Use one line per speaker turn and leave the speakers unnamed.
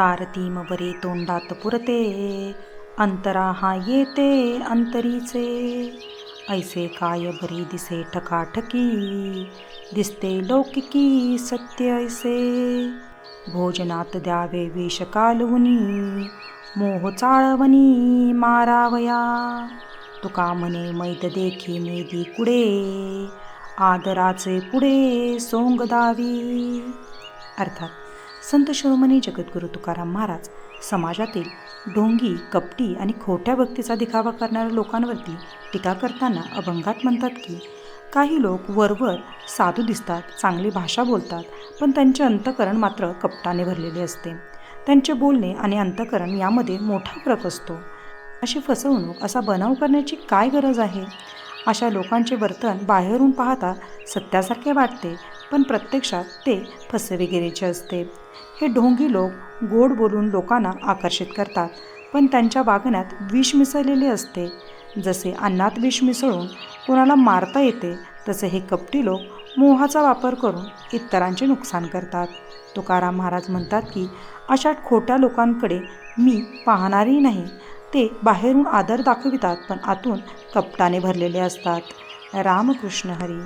तारतीम बरे तोंडात पुरते अंतरा हा येते अंतरीचे. ऐसे काय बरी दिसे ठकाठकी दिसते लौकिकी सत्य ऐसे. भोजनात द्यावे विष कालवनी मोह चाळवनी मारावया. तुका म्हणे मैद देखी मेदी कुडे आदराचे पुढे सोंग दावी. अर्थात संत शिरोमणी जगद्गुरू तुकाराम महाराज समाजातील ढोंगी कपटी आणि खोट्या भक्तीचा दिखावा करणाऱ्या लोकांवरती टीका करताना अभंगात म्हणतात की काही लोक वरवर साधू दिसतात चांगली भाषा बोलतात पण त्यांचे अंतकरण मात्र कपटाने भरलेले असते. त्यांचे बोलणे आणि अंतकरण यामध्ये मोठा फरक असतो. अशी फसवणूक असा बनाव करण्याची काय गरज आहे? अशा लोकांचे वर्तन बाहेरून पाहता सत्यासारखे वाटते पण प्रत्यक्षात ते फसवेगिरीचे असते. हे ढोंगी लोक गोड बोलून लोकांना आकर्षित करतात पण त्यांच्या वागण्यात विष मिसळलेले असते. जसे अन्नात विष मिसळून कोणाला मारता येते तसे हे कपटी लोक मोहाचा वापर करून इतरांचे नुकसान करतात. तुकाराम महाराज म्हणतात की अशा खोट्या लोकांकडे मी पाहणारही नाही ते बाहेरून आदर दाखवितात पण आतून कपटाने भरलेले असतात. रामकृष्ण हरी.